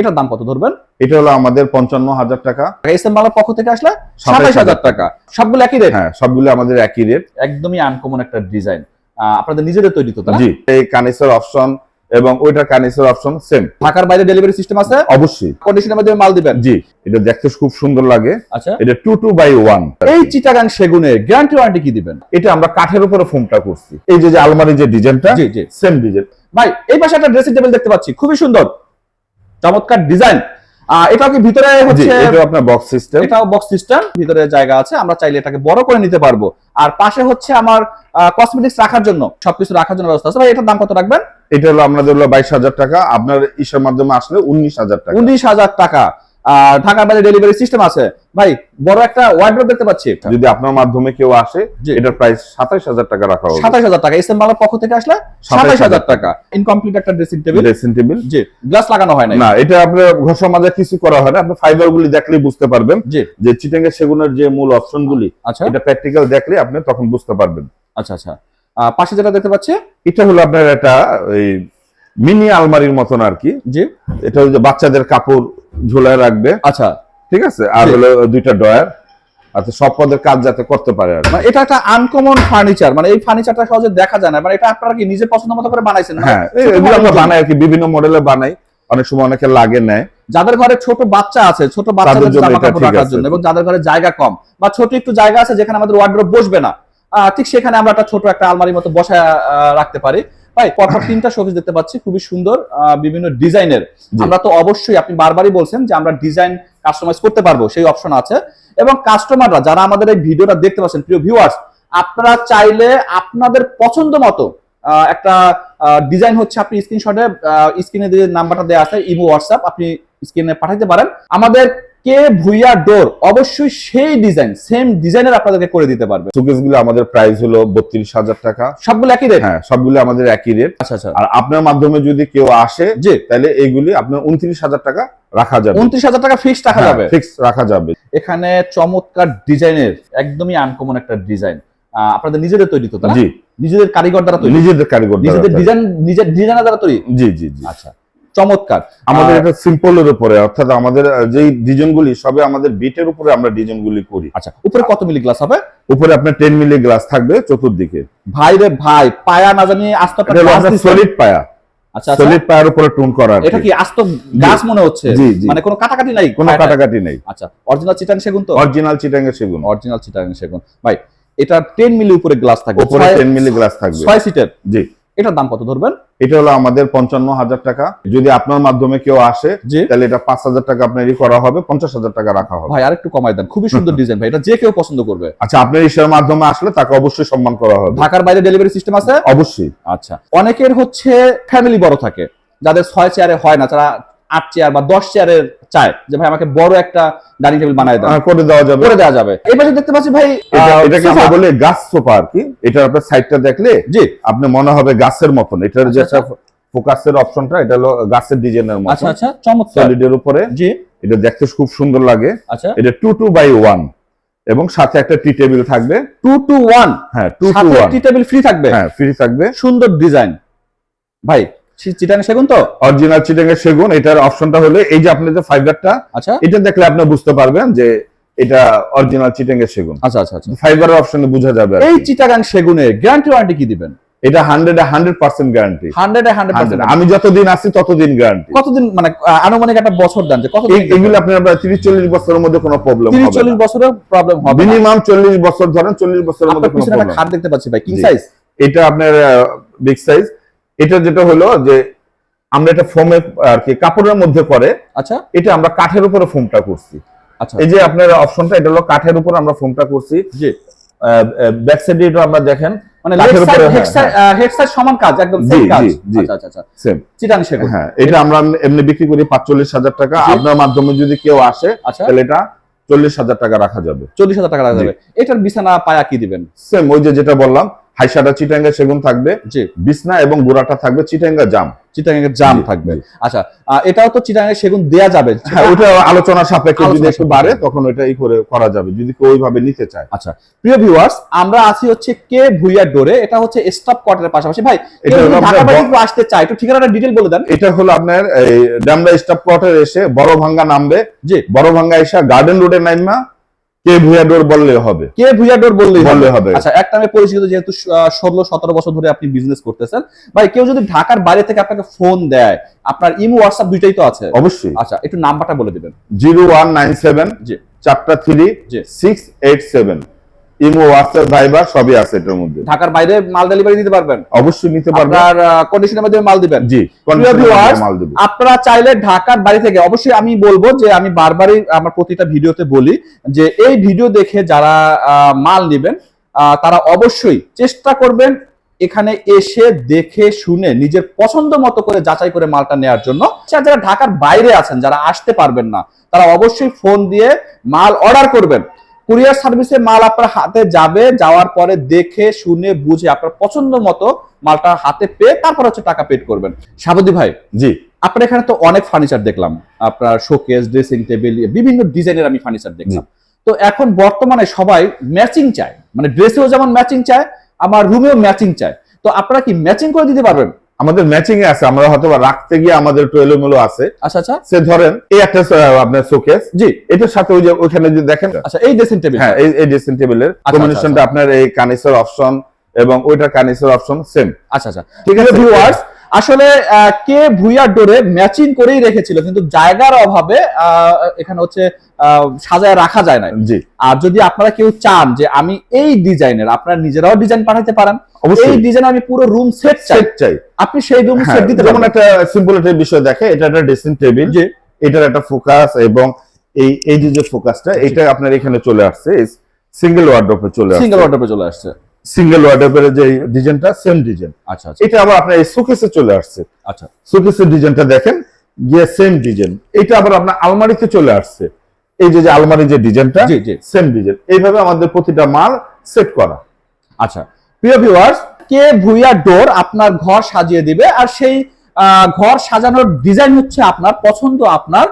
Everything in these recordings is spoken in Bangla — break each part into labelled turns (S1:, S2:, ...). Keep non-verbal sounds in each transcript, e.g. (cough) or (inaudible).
S1: এটার দাম কত ধরবেন?
S2: এটা হলো আমাদের পঞ্চান্ন হাজার টাকা।
S1: এস এম বাংলার পক্ষ থেকে আসলে সাতাইশ হাজার টাকা। সবগুলো একই রেট
S2: হ্যাঁ সবগুলো আমাদের একই রেট
S1: একদমই আনকমন একটা ডিজাইন আপনাদের নিজেদের তৈরি তো
S2: জি এই কানিসের অপশন এবং ওইটার কানিসের অপশন সেম
S1: ঢাকার বাইরে ডেলিভারি সিস্টেম আছে?
S2: অবশ্যই।
S1: কন্ডিশনের মধ্যে মাল দিবেন?
S2: জি এটা দেখতে খুব সুন্দর লাগে।
S1: আচ্ছা।
S2: এটা টু টু বাই ওয়ান
S1: এই চিটাগাং সেগুনের গ্যারান্টি ওয়ারেন্টি কি দিবেন?
S2: এটা আমরা কাঠের উপরে ফোমটা করছি। এই যে যে আলমারি যে ডিজাইনটা
S1: জি জি।
S2: সেম ডিজাইন
S1: ভাই এই পাশে একটা ড্রেসিং টেবিল দেখতে পাচ্ছি। খুবই সুন্দর। চমৎকার ডিজাইন। এটাও কি ভিতরে হচ্ছে?
S2: এটা আপনার বক্স সিস্টেম
S1: এটাও বক্স সিস্টেম ভিতরে জায়গা আছে আমরা চাইলে এটাকে বড় করে নিতে পারব। আর পাশে হচ্ছে আমার কসমেটিক্স রাখার জন্য সবকিছু রাখার জন্য ব্যবস্থা আছে। ভাই এটার দাম কত রাখবেন?
S2: এটা হলো আমাদের হলো বাইশ হাজার টাকা আপনার ইসের মাধ্যমে আসলে উনিশ হাজার টাকা।
S1: উনিশ হাজার টাকা। আর ঢাকার বাইরে ডেলিভারি সিস্টেম আছে। ভাই বড় একটা ওয়ার্ড্রোব দেখতে পাচ্ছি।
S2: যদি আপনার মাধ্যমে কেউ আসে। এটার প্রাইস সাতাইশ হাজার টাকা রাখা হবে।
S1: সাতাইশ হাজার টাকা। বাংলার পক্ষ থেকে আসলে সাতাইশ হাজার টাকা। ইনকমপ্লিট একটা ড্রেসিং টেবিল
S2: ড্রেসিং টেবিল
S1: জি গ্লাস লাগানো হয় না
S2: না এটা আপনার ঘষা মাজা কিছু করা হয় না। আপনি ফাইবার গুলি দেখলেই বুঝতে পারবেন। যে চিটাঙ্গের সেগুনের যে মূল অপশন গুলি
S1: আচ্ছা।
S2: এটা প্র্যাকটিক্যাল দেখলে আপনি তখন বুঝতে পারবেন।
S1: আচ্ছা আচ্ছা। পাশে যেটা দেখতে পাচ্ছি?
S2: এটা হলো আপনার একটা এই মিনি আলমারির মতন আর কি।
S1: জি।
S2: এটা যে বাচ্চাদের কাপড় ঝুলায় রাখবে।
S1: আচ্ছা।
S2: ঠিক আছে? আর হলো দুইটা ডয়ার আচ্ছা সব পদের কাজ যাতে করতে পারে আর
S1: মানে এটা একটা আনকমন ফার্নিচার মানে এই ফার্নিচারটা সহজে দেখা যায় না। মানে এটা আপনারা কি নিজের পছন্দ মতো করে বানাইছেন? মানে
S2: হ্যাঁ এগুলো আমরা বানাই আর কি বিভিন্ন মডেলে বানাই। অনেক সময় অনেকে লাগে নেয়।
S1: যাদের ঘরে ছোট বাচ্চা আছে ছোট বাচ্চাদের
S2: জন্য
S1: জামা
S2: এটা
S1: কাপড়
S2: ঠিক
S1: রাখার
S2: আছে।
S1: জন্য এবং যাদের ঘরে জায়গা কম বা ছোট একটু জায়গা আছে যেখানে আমাদের ওয়ার্ড্রোব বসবে না ঠিক সেখানে আমরা একটা ছোট একটা আলমারির মতো বসায় রাখতে পারি। ভাই পরপর তিনটা শোকেস দেখতে পাচ্ছি খুবই সুন্দর বিভিন্ন ডিজাইনের। আমরা তো অবশ্যই আপনি বারবারই বলছেন যে আমরা ডিজাইন কাস্টমাইজ করতে পারব সেই অপশন আছে। এবং কাস্টমাররা যারা আমাদের এই ভিডিওটা দেখতে পাচ্ছেন প্রিয় ভিউয়ার্স আপনারা চাইলে আপনাদের পছন্দ মতো একটা ডিজাইন হচ্ছে আপনি স্ক্রিনশটে স্ক্রিনে যে নাম্বারটা দেওয়া আছে ইমো হোয়াটসঅ্যাপ আপনি স্ক্রিনে পাঠাতে পারেন। আমাদের কে ভুইয়া ডোর? অবশ্যই সেই ডিজাইন সেম ডিজাইনের আপনাদেরকে করে দিতে পারবে।
S2: শোকেসগুলো আমাদের প্রাইস হলো বত্রিশ হাজার টাকা।
S1: সবগুলো একই রেট
S2: হ্যাঁ সবগুলো আমাদের একই রেট
S1: আচ্ছা আচ্ছা।
S2: আর আপনার মাধ্যমে যদি কেউ আসে
S1: জি।
S2: তাহলে এইগুলি আপনার উনত্রিশ হাজার টাকা রাখা যাবে।
S1: উনত্রিশ হাজার টাকা ফিক্স রাখা যাবে?
S2: ফিক্স রাখা যাবে।
S1: এখানে চমৎকার ডিজাইনের একদমই আনকমন একটা ডিজাইন আপনাদের নিজেদের তৈরি তো
S2: জি।
S1: নিজেদের কারিগর দ্বারা তৈরি।
S2: নিজেদের কারিগর
S1: নিজেদের ডিজাইন নিজের ডিজাইনার দ্বারা তৈরি?
S2: জি জি জি।
S1: আচ্ছা। চমৎকার।
S2: আমাদের এটা সিম্পলের উপরে অর্থাৎ আমাদের যেই ডিজাইন গুলি সবে আমাদের বিটের উপরে আমরা ডিজাইন গুলি করি।
S1: আচ্ছা উপরে কত মিলি গ্লাস হবে?
S2: উপরে আপনার টেন মিলি গ্লাস থাকবে চতুর্দিকে।
S1: ভাই রে ভাই পায়া না জানি আস্ত।
S2: সলিড পায়া।
S1: আচ্ছা আচ্ছা।
S2: সলিড পায়ার উপরে টুন করা
S1: এটা কি। আস্ত গাছ মনে হচ্ছে। মানে কোনো কাটাকাটি নাই
S2: কোনো? কাটাকাটি নেই।
S1: আচ্ছা অরিজিনাল চিটাং সেগুন তো?
S2: অরিজিনাল চিটাঙ্গের সেগুন।
S1: অরিজিনাল চিটাং সেগুন। ভাই এটা 10 মিলি উপরে গ্লাস থাকবে।
S2: উপরে
S1: ছয়-
S2: টেন মিলি গ্লাস থাকবে।
S1: ছয় সিটার
S2: জি।
S1: এটার দাম কত ধরবেন?
S2: এটা হলো আমাদের পঞ্চান্ন হাজার টাকা। যদি আপনার মাধ্যমে কেউ আসে তাহলে এটা পাঁচ হাজার টাকা আপনার করা হবে পঞ্চাশ হাজার টাকা রাখা হবে।
S1: ভাই আরেকটু কমাই দেন। খুবই সুন্দর (laughs) ডিজাইন ভাই এটা যে কেউ পছন্দ করবে।
S2: আচ্ছা আপনার ইসের মাধ্যমে আসলে তাকে অবশ্যই সম্মান করা হবে।
S1: ঢাকার বাইরে ডেলিভারি সিস্টেম আছে?
S2: অবশ্যই।
S1: আচ্ছা। অনেকের হচ্ছে ফ্যামিলি বড় থাকে যাদের ছয় চেয়ারে হয় না তারা আট চেয়ার বা দশ চেয়ারের চায় যে ভাই আমাকে বড় একটা ডাইনিং টেবিল বানায় দেন
S2: আহ, করে দেওয়া যাবে।
S1: করে দেওয়া যাবে। এই পাশে দেখতে পাচ্ছি ভাই
S2: এটা- এটাকে আমরা বলি গাছ সোফা আর কি। এটার আপনার সাইডটা দেখলে
S1: জি।
S2: আপনি মনে হবে গাছের মতন। এটার যে
S1: আচ্ছা,
S2: একটা ফোকাসের অপশনটা এটা হলো গাছের ডিজাইনের
S1: আচ্ছা
S2: মতন।
S1: আচ্ছা চমৎকার।
S2: সলিডের উপরে।
S1: জি।
S2: এটা দেখতে খুব সুন্দর লাগে।
S1: আচ্ছা।
S2: এটা টু টু বাই ওয়ান এবং সাথে একটা টি টেবিল থাকবে।
S1: টু টু ওয়ান
S2: হ্যাঁ টু টু
S1: সাথে
S2: ওয়ান
S1: টি টেবিল ফ্রি থাকবে?
S2: হ্যাঁ ফ্রি থাকবে।
S1: সুন্দর ডিজাইন ভাই চিটাং সেগুন তো?
S2: অরিজিনাল চিটাং এর সেগুন এটার অপশনটা হলো এই যে আপনি যে ফাইবারটা
S1: আচ্ছা।
S2: এটা দেখলে আপনি বুঝতে পারবেন যে এটা অরিজিনাল চিটাং এর সেগুন।
S1: আচ্ছা আচ্ছা আচ্ছা।
S2: ফাইবারের অপশনে বোঝা যাবে
S1: এই
S2: কি।
S1: চিটাগাং সেগুনের গ্যারান্টি ওয়ারেন্টি কি দিবেন?
S2: এটা hundred hundred percent guarantee
S1: hundred hundred percent
S2: আমি যতদিন আছি ততদিন গ্যারান্টি
S1: কতদিন মানে আনুমানিক একটা বছর দেন যে কতদিন
S2: এগুলো আপনার তিরিশ চল্লিশ বছরের মধ্যে কোনো প্রবলেম
S1: তিরিশ চল্লিশ বছরের প্রবলেম হবে
S2: মিনিমাম চল্লিশ বছর ধরেন চল্লিশ বছরের মধ্যে কোনো
S1: খাট দেখতে পাচ্ছি ভাই কিং সাইজ
S2: এটা আপনার বিগ সাইজ এটা যেটা হলো যে আমরা এটা ফোমে আর কি কাপড়ের মধ্যে করে
S1: আচ্ছা।
S2: এটা আমরা কাঠের উপরে ফোমটা করছি।
S1: আচ্ছা।
S2: এই যে আপনার অপশনটা এটা হলো কাঠের উপর আমরা ফোমটা করছি।
S1: জি।
S2: ব্যাক সাইডে এটা আমরা দেখেন।
S1: মানে
S2: কাঠের উপরে,
S1: হেড
S2: হ্যাঁ,
S1: সাইড সমান কাজ একদম সেম কাজ। আচ্ছা আচ্ছা আচ্ছা।
S2: সেম
S1: চিটাং সেগুন
S2: হ্যাঁ এটা আমরা এমনি বিক্রি করি পাঁচচল্লিশ হাজার টাকা। আপনার মাধ্যমে যদি কেউ আসে
S1: আচ্ছা।
S2: তাহলে এটা চল্লিশ হাজার টাকা রাখা যাবে।
S1: চল্লিশ হাজার টাকা রাখা যাবে। এটার বিছানা পায়া কি দিবেন?
S2: সেম ওই যে যেটা বললাম হাইসাটা চিটাঙ্গা সেগুন থাকবে
S1: জি।
S2: বিছনা এবং গোড়াটা থাকবে চিটাঙ্গা জাম।
S1: চিটাঙ্গের জাম থাকবে। আচ্ছা এটাও তো চিটাঙ্গের সেগুন দেয়া যাবে।
S2: হ্যাঁ ওটা আলোচনা সাপেক্ষে যদি একটু বাড়ে তখন করে করা যাবে যদি কেউ ওইভাবে নিতে চায়।
S1: আচ্ছা প্রিয় ভিউয়ার্স আমরা আছি হচ্ছে কে ভুইয়া ডোরে এটা হচ্ছে স্টাফ কোয়ার্টারের পাশাপাশি। ভাই
S2: এটা
S1: ঢাকা বাড়ি আসতে চায় একটু ঠিকানাটা ডিটেল বলে দেন।
S2: এটা হলো আপনার ডামরা স্টাফ কোয়ার্টার এসে বড় ভাঙ্গা নামবে।
S1: জি।
S2: বড় ভাঙ্গা এসে গার্ডেন রোডে নামবা কে ভুয়া ডোর বললে হবে?
S1: কে ভুইয়া ডোর বললেই
S2: বললে হবে?
S1: আচ্ছা একটা আমি পরিচিত যেহেতু ষোলো সতেরো বছর ধরে আপনি বিজনেস করতেছেন। ভাই কেউ যদি ঢাকার বাইরে থেকে আপনাকে ফোন দেয় আপনার ইমো হোয়াটসঅ্যাপ দুইটাই তো আছে।
S2: অবশ্যই।
S1: আচ্ছা একটু নাম্বারটা বলে দিবেন।
S2: জিরো ওয়ান নাইন সেভেন
S1: জি।
S2: চারটা থ্রি
S1: জি।
S2: Six eight seven. Imo WhatsApp Viber সবই আছে এটার মধ্যে।
S1: ঢাকার বাইরে মাল ডেলিভারি দিতে পারবেন।
S2: অবশ্যই নিতে পারবে
S1: আপনার কন্ডিশনের মাধ্যমে মাল দিবেন।
S2: জি মাল দেবে।
S1: আপনারা চাইলে ঢাকার বাড়ি থেকে অবশ্যই আমি বলব যে আমি বারবারই আমার প্রতিটা ভিডিওতে বলি যে এই ভিডিও দেখে যারা মাল নেবেন আহ, তারা অবশ্যই চেষ্টা করবেন এখানে এসে দেখে শুনে নিজের পছন্দ মতো করে যাচাই করে মালটা নেওয়ার জন্য। যারা ঢাকার বাইরে আছেন যারা আসতে পারবেন না তারা অবশ্যই ফোন দিয়ে মাল অর্ডার করবেন। কুরিয়ার সার্ভিসে মাল আপনার হাতে যাবে যাওয়ার পরে দেখে শুনে বুঝে আপনার পছন্দ মতো মালটা হাতে পেয়ে তারপর হচ্ছে টাকা পেড করবেন। সাবদি ভাই
S2: জি।
S1: আপনার এখানে তো অনেক ফার্নিচার দেখলাম। আপনার শোকেস ড্রেসিং টেবিল বিভিন্ন ডিজাইনের আমি ফার্নিচার দেখলাম। তো এখন বর্তমানে সবাই ম্যাচিং চায়। মানে ড্রেসেও যেমন ম্যাচিং চায় আমার রুমেও ম্যাচিং চায়। তো আপনারা কি ম্যাচিং করে দিতে পারবেন?
S2: আমাদের ম্যাচিং এ আছে আমরা হয়তো রাখতে গিয়ে আমাদের একটু এলোমেলো আছে।
S1: আচ্ছা আচ্ছা।
S2: সে ধরেন এই একটা আপনার শোকেস
S1: জি।
S2: এটার সাথে ওই যে ওখানে যদি দেখেন
S1: আচ্ছা এই ড্রেসিং টেবিল
S2: হ্যাঁ এই ড্রেসিং টেবিলের কম্বিনেশনটা আপনার এই কানিসের অপশন এবং ওইটার কানিসের অপশন সেম
S1: আচ্ছা আচ্ছা।
S2: ঠিক আছে?
S1: ভিউয়ার্স আসলে কে ভুইয়ার ডোরে ম্যাচিং করেই রেখেছিল কিন্তু জায়গার অভাবে এখানে হচ্ছে সাজায় রাখা যায় না
S2: জি।
S1: আর যদি আপনারা কেউ চান যে আমি এই ডিজাইনের আপনারা নিজেরাও ডিজাইন পাঠাতে পারেন। এই ডিজাইন আমি পুরো রুম সেট চাই।
S2: চাই।
S1: আপনি সেই রুম
S2: হ্যাঁ,
S1: সেট দিতে
S2: যেমন একটা সিম্পল একটা বিষয় দেখে এটা একটা ড্রেসিং টেবিল
S1: জি।
S2: এটার একটা ফোকাস এবং এই এই যে যে ফোকাসটা এটা আপনার এখানে চলে আসছে সিঙ্গেল ওয়ার্ড্রপে চলে আসছে।
S1: সিঙ্গেল অর্ডারে চলে আসছে।
S2: সিঙ্গেল ওয়ার্ডরোবের যে ডিজাইনটা সেম ডিজাইন
S1: আচ্ছা
S2: এটা আবার আপনার এই শোকেসে চলে আসছে।
S1: আচ্ছা।
S2: শোকেসের ডিজাইনটা দেখেন গিয়ে সেম ডিজাইন এটা আবার আপনার আলমারিতে চলে আসছে। এই যে আলমারি যে ডিজাইনটা
S1: জি জি।
S2: সেম ডিজাইন এইভাবে আমাদের প্রতিটা মাল সেট করা।
S1: আচ্ছা। প্রিয় ভিউয়ার্স কে ভুইয়া ডোর আপনার ঘর সাজিয়ে দিবে আর সেই ঘর সাজানোর ডিজাইন হচ্ছে আপনার পছন্দ আপনার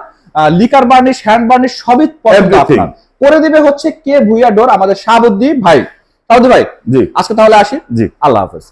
S1: লিকার বার্নিশ হ্যান্ড বার্নিশ সবই পছন্দ আপনার। করে দিবে হচ্ছে কে ভুইয়া ডোর আমাদের শাহাবুদ্দি ভাই। শাহাবুদ্দি ভাই
S2: জি।
S1: আজকে তাহলে আসি?
S2: জি।
S1: আল্লাহ হাফেজ।